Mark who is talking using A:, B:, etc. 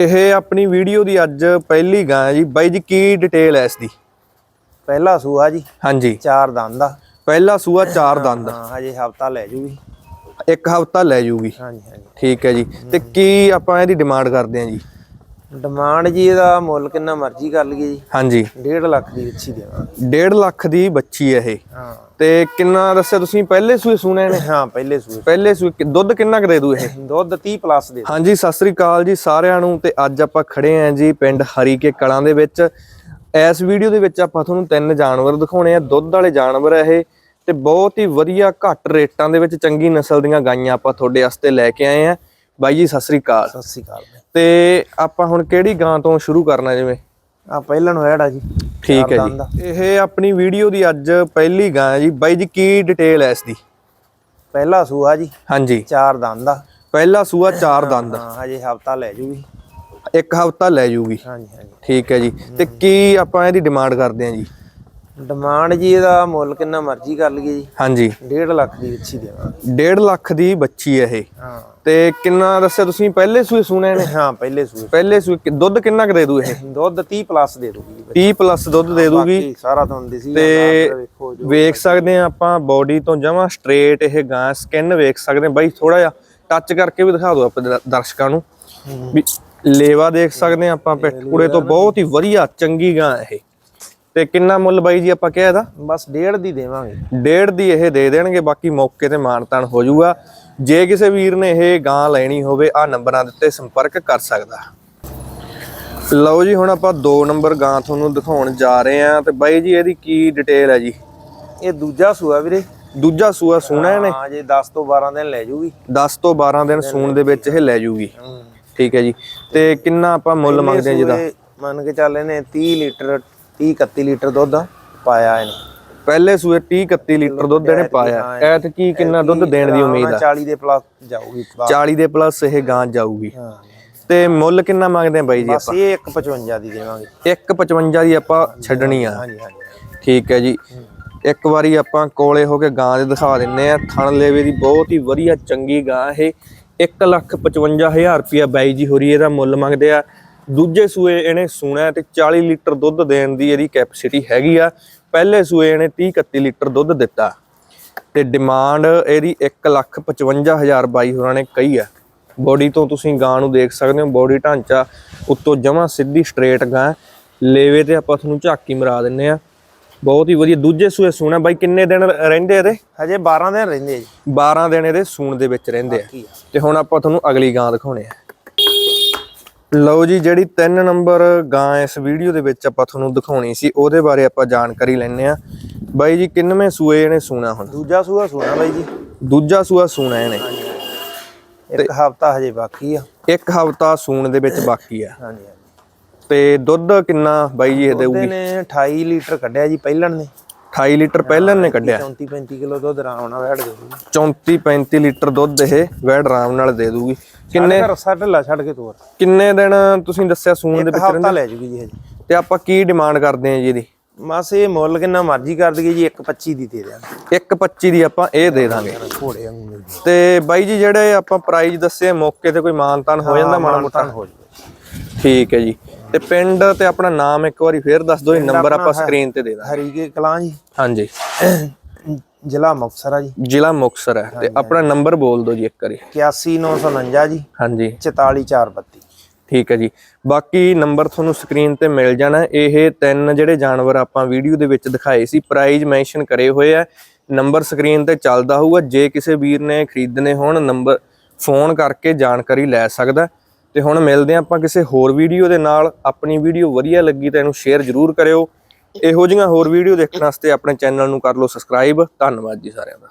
A: ਇਹ ਆਪਣੀ ਵੀਡੀਓ ਦੀ ਅੱਜ ਪਹਿਲੀ ਗਾਂ ਹੈ ਜੀ। ਬਾਈ ਜੀ ਕੀ ਡਿਟੇਲ ਹੈ ਇਸ ਦੀ
B: ਪਹਿਲਾ ਸੂਆ ਜੀ।
A: ਹਾਂਜੀ।
B: ਚਾਰ ਦੰਦ ਦਾ
A: ਪਹਿਲਾ ਸੂਆ ਚਾਰ ਦੰਦ।
B: ਹਾਂ ਹਜੇ ਹਫਤਾ ਲੈ ਜੂਗੀ।
A: ਇੱਕ ਹਫਤਾ ਲੈ ਜੂਗੀ।
B: ਹਾਂਜੀ ਹਾਂਜੀ।
A: ਠੀਕ ਹੈ ਜੀ। ਤੇ ਕੀ ਆਪਾਂ ਇਹਦੀ ਡਿਮਾਂਡ ਕਰਦੇ ਹਾਂ ਜੀ?
B: ਡਿਮਾਂਡ ਜੀ ਇਹਦਾ ਮੁੱਲ ਕਿੰਨਾ ਮਰਜ਼ੀ ਕਰ ਲਈਏ ਜੀ।
A: ਹਾਂਜੀ।
B: 1.5 ਲੱਖ ਦੀ ਵਿੱਚੀ ਦੇਵਾਂਗੇ
A: 1.5 ਲੱਖ ਦੀ ਬੱਚੀ ਹੈ ਇਹ।
B: ਹਾਂ।
A: ਤੇ ਕਿੰਨਾ ਦੱਸਿਆ ਤੁਸੀਂ? ਪਹਿਲੇ ਸੂਏ ਸੁਣੇ ਨੇ?
B: ਹਾਂ ਪਹਿਲੇ ਸੂਏ।
A: ਪਹਿਲੇ ਸੂਏ ਕਿ- ਦੁੱਧ ਕਿੰਨਾ ਕੁ ਦੇ ਦੂ ਇਹ?
B: ਦੁੱਧ 30 ਪਲੱਸ ਦੇ
A: ਹਾਂਜੀ ਸਤਿ ਸ੍ਰੀ ਅਕਾਲ ਜੀ ਸਾਰਿਆਂ ਨੂੰ ਤੇ ਅੱਜ ਆਪਾਂ ਖੜੇ ਆਂ ਜੀ ਪਿੰਡ ਹਰੀਕੇ ਕਲਾਂ ਦੇ ਵਿੱਚ। ਇਸ ਵੀਡੀਓ ਦੇ ਵਿੱਚ ਆਪਾਂ ਤੁਹਾਨੂੰ ਤਿੰਨ ਜਾਨਵਰ ਦਿਖਾਉਣੇ ਆ। ਦੁੱਧ ਵਾਲੇ ਜਾਨਵਰ ਆ ਇਹ ਤੇ ਬਹੁਤ ਹੀ ਵਧੀਆ ਘੱਟ ਰੇਟਾਂ ਦੇ ਵਿੱਚ ਚੰਗੀ ਨਸਲ ਦੀਆਂ ਗਾਈਆਂ ਆਪਾਂ ਤੁਹਾਡੇ ਵਾਸਤੇ ਲੈ ਕੇ ਆਏ ਆ। ਬਾਈ ਜੀ ਸਤਿ ਸ੍ਰੀ ਅਕਾਲ।
B: ਸਤਿ ਸ੍ਰੀ ਅਕਾਲ।
A: ਤੇ ਆਪਾਂ ਹੁਣ ਕਿਹੜੀ ਗਾਂ ਤੋਂ ਸ਼ੁਰੂ ਕਰਨਾ ਜਿਵੇਂ?
B: ਆ ਪਹਿਲਾਂ ਨੂੰ ਆ ਜੀ।
A: ਠੀਕ ਹੈ ਜੀ। ਇਹ ਆਪਣੀ ਵੀਡੀਓ ਦੀ ਅੱਜ ਪਹਿਲੀ ਗਾਂ ਹੈ ਜੀ। ਬਾਈ ਜੀ ਕੀ ਡਿਟੇਲ ਹੈ ਇਸ ਦੀ?
B: ਪਹਿਲਾ ਸੂਆ ਜੀ।
A: ਹਾਂਜੀ।
B: ਚਾਰ ਦੰਦ ਦਾ
A: ਪਹਿਲਾ ਸੂਆ ਚਾਰ ਦੰਦ।
B: ਹਾਂ ਹਜੇ ਹਫਤਾ ਲੈ ਜੂਗੀ।
A: ਇੱਕ ਹਫਤਾ ਲੈ ਜੂਗੀ।
B: ਹਾਂਜੀ ਹਾਂਜੀ।
A: ਠੀਕ ਹੈ ਜੀ। ਤੇ ਕੀ ਆਪਾਂ ਇਹਦੀ ਡਿਮਾਂਡ ਕਰਦੇ ਹਾਂ ਜੀ?
B: ਡਿਮਾਂਡ ਜੀ ਇਹਦਾ ਮੁੱਲ ਕਿੰਨਾ ਮਰਜ਼ੀ ਕਰ ਲਈਏ ਜੀ।
A: ਹਾਂਜੀ।
B: 1.5 ਲੱਖ ਦੀ ਵਿੱਚੀ ਦੇਵਾਂਗੇ
A: 1.5 ਲੱਖ ਦੀ ਬੱਚੀ ਹੈ ਇਹ।
B: ਹਾਂ।
A: ਤੇ ਕਿੰਨਾ ਦੱਸਿਆ ਤੁਸੀਂ ਪਹਿਲੇ ਸੂਏ ਸੁਣੇ ਨੇ?
B: ਹਾਂ ਪਹਿਲੇ ਸੂਏ
A: ਪਹਿਲੇ ਸੂਏ ਦੁੱਧ ਕਿੰਨਾ ਕੁ ਦੇ ਦੂ ਇਹ?
B: ਦੁੱਧ 30 ਪਲੱਸ ਦੇ ਦੂਗੀ ਜੀ
A: 30 ਪਲੱਸ ਦੁੱਧ ਦੇ ਦੂਗੀ
B: ਸਾਰਾ ਤੁਹਾਨੂੰ ਦਿਸੀ
A: ਤੇ
B: ਵੇਖੋ
A: ਸਕਦੇ ਆ ਆਪਾਂ ਬਾਡੀ ਤੋਂ ਜਮਾ ਸਟ੍ਰੇਟ ਇਹ ਗਾਂ ਸਕਿਨ ਵੇਖ ਸਕਦੇ ਆ ਬਾਈ ਥੋੜਾ ਜਿਹਾ ਟੱਚ ਕਰਕੇ ਵੀ ਦਿਖਾ ਦਿਓ ਆਪਾਂ ਦਰ- ਦਰਸ਼ਕਾਂ ਨੂੰ। ਵੀ ਲੇਵਾ ਦੇਖ ਸਕਦੇ ਆ ਆਪਾਂ ਪਿੱਠ ਕੁੜੇ ਤੋਂ ਬਹੁਤ ਹੀ ਵਧੀਆ ਚੰਗੀ ਗਾਂ ਇਹ। ਤੇ ਕਿੰਨਾ ਮੁੱਲ ਬਾਈ ਜੀ ਆਪਾਂ ਕਿਹਾ ਇਹਦਾ?
B: ਬਸ ਡੇਢ ਦੀ ਦੇਵਾਂਗੇ।
A: ਡੇਢ ਦੀ ਇਹ ਦੇ ਦੇਣਗੇ ਬਾਕੀ ਮੌਕੇ ਤੇ ਮਾਨਤਾਨ ਹੋ ਜਾਊਗਾ। ਜੇ ਕਿਸੇ ਵੀਰ ਨੇ ਇਹ ਗਾਂ ਲੈਣੀ ਹੋਵੇ ਆ ਨੰਬਰਾਂ ਦੇ ਉੱਤੇ ਸੰਪਰਕ ਕਰ ਸਕਦਾ। ਲਓ ਜੀ ਹੁਣ ਆਪਾਂ 2 ਨੰਬਰ ਗਾਂ ਤੁਹਾਨੂੰ ਦਿਖਾਉਣ ਜਾ ਰਹੇ ਆ ਤੇ ਬਾਈ ਜੀ ਇਹਦੀ ਕੀ ਡਿਟੇਲ ਹੈ ਜੀ?
B: ਇਹ ਦੂਜਾ ਸੂਆ ਵੀਰੇ।
A: ਦੂਜਾ ਸੂਆ ਸੂਣਾ ਇਹਨੇ?
B: ਹਾਂ ਜੇ 10 ਤੋਂ 12 ਦਿਨ ਲੈ ਜੂਗੀ।
A: 10 ਤੋਂ 12 ਦਿਨ ਸੂਣ ਦੇ ਵਿੱਚ ਇਹ ਲੈ ਜੂਗੀ। ਠੀਕ ਹੈ ਜੀ। ਤੇ ਕਿੰਨਾ ਆਪਾਂ ਮੁੱਲ ਮੰਗਦੇ ਆ ਜਿਹਦਾ
B: ਮੰਨ ਕੇ ਚੱਲ ਇਹਨੇ 30 ਲੀਟਰ 30 31 ਲੀਟਰ ਦੁੱਧ ਪਾਇਆ ਇਹਨੇ।
A: ਪਹਿਲੇ ਸੂਏ 30 31 ਲੀਟਰ ਦੁੱਧ ਇਹਨੇ ਪਾਇਆ। ਐਤ ਕੀ ਕਿੰਨਾ ਦੁੱਧ ਦੇਣ ਦੀ ਉਮੀਦ ਆ?
B: 40 ਦੇ ਪਲੱਸ ਜਾਊਗੀ
A: 40 ਦੇ ਪਲੱਸ ਇਹ ਗਾਂ ਜਾਊਗੀ। ਤੇ ਮੁੱਲ ਕਿੰਨਾ ਮੰਗਦੇ ਆ ਬਾਈ ਜੀ
B: ਬਸ ਇਹ 155 ਦੀ ਦੇਵਾਂਗੇ।
A: 155 ਦੀ ਆਪਾਂ ਛੱਡਣੀ ਆ।
B: ਹਾਂਜੀ ਹਾਂਜੀ
A: ਠੀਕ ਹੈ ਜੀ। ਇੱਕ ਵਾਰੀ ਆਪਾਂ ਕੋਲੇ ਹੋ ਕੇ ਗਾਂ ਦੇ ਦਿਖਾ ਦਿੰਨੇ ਆ। ਥਣ ਲੇਵੇ ਦੀ ਬਹੁਤ ਹੀ ਵਧੀਆ ਚੰਗੀ ਗਾਂ ਇਹ। 155000 ਰੁਪਿਆ ਬਾਈ ਜੀ ਹੋਰੀ ਇਹਦਾ ਮੁੱਲ ਮੰਗਦੇ ਆ। ਦੂਜੇ ਸੂਏ ਇਹਨੇ ਸੂਣਾ ਤੇ 40 ਲੀਟਰ ਦੁੱਧ ਦੇਣ ਦੀ ਇਹਦੀ ਕੈਪੈਸਿਟੀ ਹੈਗੀ ਆ। ਪਹਿਲੇ ਸੂਏ ਇਹਨੇ 30 31 ਲੀਟਰ ਦੁੱਧ ਦਿੱਤਾ ਤੇ ਡਿਮਾਂਡ ਇਹਦੀ 155000 ਬਾਈ ਹੋਰਾਂ ਨੇ ਕਹੀ ਆ। ਬੋਡੀ ਤੋਂ ਤੁਸੀਂ ਗਾਂ ਨੂੰ ਦੇਖ ਸਕਦੇ ਹੋ ਬੋਡੀ ਢਾਂਚਾ ਉੱਤੋਂ ਜਮਾ ਸਿੱਧੀ ਸਟ੍ਰੇਟ ਗਾਂ। ਲੇਵੇ ਤੇ ਆਪਾਂ ਤੁਹਾਨੂੰ ਝਾਕੀ ਮਰਾ ਦਿੰਨੇ ਆ। ਬਹੁਤ ਹੀ ਵਧੀਆ। ਦੂਜੇ ਸੂਏ ਸੂਣਾ ਬਾਈ ਕਿੰਨੇ ਦਿਨ ਰਹਿੰਦੇ ਇਹਦੇ?
B: ਹਜੇ 12 ਦਿਨ ਰਹਿੰਦੇ ਆ ਜੀ।
A: 12 ਦਿਨ ਇਹਦੇ ਸੂਣ ਦੇ ਵਿੱਚ ਰਹਿੰਦੇ ਆ। ਤੇ ਹੁਣ ਆਪਾਂ ਤੁਹਾਨੂੰ ਅਗਲੀ ਗਾਂ ਦਿਖਾਉਣੇ ਆ। ਲਓ ਜੀ ਜਿਹੜੀ 3 ਨੰਬਰ ਗਾਂ ਇਸ ਵੀਡੀਓ ਦੇ ਵਿੱਚ ਆਪਾਂ ਤੁਹਾਨੂੰ ਦਿਖਾਉਣੀ ਸੀ ਉਹਦੇ ਬਾਰੇ ਆਪਾਂ ਜਾਣਕਾਰੀ ਲੈਣੇ ਆ ਬਾਈ ਜੀ ਕਿੰਨਵੇਂ ਸੂਏ ਇਹਨੇ ਸੂਣਾ ਹੁਣ?
B: ਦੂਜਾ ਸੂਆ ਸੋਣਾ ਬਾਈ ਜੀ।
A: ਦੂਜਾ ਸੂਆ ਸੂਣਾ ਇਹਨੇ।
B: ਇੱਕ ਹਫਤਾ ਹਜੇ ਬਾਕੀ ਆ।
A: ਇੱਕ ਹਫਤਾ ਸੂਣ ਦੇ ਵਿੱਚ ਬਾਕੀ ਆ।
B: ਹਾਂਜੀ
A: ਤੇ ਦੁੱਧ ਕਿੰਨਾ ਬਾਈ ਜੀ ਇਹ ਦੇਊਗੀ?
B: ਨੇ 28 ਲੀਟਰ ਕੱਢਿਆ ਜੀ ਪਹਿਲਣ ਨੇ।
A: 28 ਲੀਟਰ ਪਹਿਲਾਂ ਨੇ ਕੱਢਿਆ।
B: 34 35 ਕਿਲੋ ਦੁੱਧ ਆਰਾਮ ਨਾਲ ਵੜ ਦੇ ਦੂਗੀ
A: 34 35 ਲੀਟਰ ਦੁੱਧ ਇਹ ਵੈੜ ਆਰਾਮ ਨਾਲ ਦੇ ਦੂਗੀ
B: ਕਿੰਨੇ ਰਸਾ ਢਿੱਲਾ ਛੱਡ ਕੇ ਤੋਰ।
A: ਕਿੰਨੇ ਦਿਨ ਤੁਸੀਂ ਦੱਸਿਆ ਸੂਣ ਦੇ ਵਿੱਚ
B: ਹਫਤਾ ਲੈ ਜੂਗੀ ਜੀ ਹਜੇ
A: ਤੇ ਆਪਾਂ ਕੀ ਡਿਮਾਂਡ ਕਰਦੇ ਆ ਜੀ ਇਹਦੀ?
B: ਬਸ ਇਹ ਮੁੱਲ ਕਿੰਨਾ ਮਰਜ਼ੀ ਕਰ ਦਈਏ ਜੀ 1.25 ਦੀ ਦੇ ਦਿਆਂਗੇ।
A: 1.25 ਦੀ ਆਪਾਂ ਇਹ ਦੇ ਦਾਂਗੇ।
B: ਘੋੜੇ ਵਾਂਗੂ
A: ਤੇ ਬਾਈ ਜੀ ਜਿਹੜੇ ਆਪਾਂ ਪ੍ਰਾਈਸ ਦੱਸੇ ਮੌਕੇ ਤੇ ਕੋਈ ਮਾਨਤਾਨ ਹੋ ਜਾਂਦਾ ਮੋਟਾ?
B: ਹੋ ਜੂਗਾ
A: ਠੀਕ ਹੈ ਜੀ। ਤੇ ਪਿੰਡ ਤੇ ਆਪਣਾ ਨਾਮ ਇੱਕ ਵਾਰੀ ਫੇਰ ਦੱਸ ਦਿਓ ਇਹ ਨੰਬਰ ਆਪਾਂ ਸਕਰੀਨ ਤੇ ਦੇ ਦਾਂਗੇ।
B: ਹਰੀਕੇ ਕਲਾਂ ਜੀ।
A: ਹਾਂਜੀ।
B: ਜ਼ਿਲ੍ਹਾ ਮੁਕਤਸਰ ਆ ਜੀ।
A: ਜ਼ਿਲ੍ਹਾ ਮੁਕਤਸਰ ਹੈ ਤੇ ਆਪਣਾ ਨੰਬਰ ਬੋਲ ਦਿਓ ਜੀ ਇੱਕ ਵਾਰੀ।
B: 81949 ਜੀ।
A: ਹਾਂਜੀ।
B: 44432
A: ਠੀਕ ਹੈ ਜੀ। ਬਾਕੀ ਨੰਬਰ ਤੁਹਾਨੂੰ ਸਕਰੀਨ ਤੇ ਮਿਲ ਜਾਣਾ ਇਹ ਤਿੰਨ ਜਿਹੜੇ ਜਾਨਵਰ ਆਪਾਂ ਵੀਡੀਓ ਦੇ ਵਿੱਚ ਦਿਖਾਏ ਸੀ ਪ੍ਰਾਈਜ਼ ਮੈਂਸ਼ਨ ਕਰੇ ਹੋਏ ਆ। ਨੰਬਰ ਸਕਰੀਨ ਤੇ ਚੱਲਦਾ ਹੋਊਗਾ। ਜੇ ਕਿਸੇ ਵੀਰ ਨੇ ਖਰੀਦਣੇ ਹੋਣ ਨੰਬਰ ਫੋਨ ਕਰਕੇ ਜਾਣਕਾਰੀ ਲੈ ਸਕਦਾ। ਤੇ ਹੁਣ ਮਿਲਦੇ ਹਾਂ ਆਪਾਂ ਕਿਸੇ ਹੋਰ ਵੀਡੀਓ ਦੇ ਨਾਲ। ਆਪਣੀ ਵੀਡੀਓ ਵਧੀਆ ਲੱਗੀ ਤਾਂ ਇਹਨੂੰ ਸ਼ੇਅਰ ਜ਼ਰੂਰ ਕਰਿਓ। ਇਹੋ ਜਿਹੀਆਂ ਹੋਰ ਵੀਡੀਓ ਦੇਖਣ ਵਾਸਤੇ ਆਪਣੇ ਚੈਨਲ ਨੂੰ ਕਰ ਲਓ ਸਬਸਕ੍ਰਾਈਬ ਧੰਨਵਾਦ ਜੀ ਸਾਰਿਆਂ ਦਾ।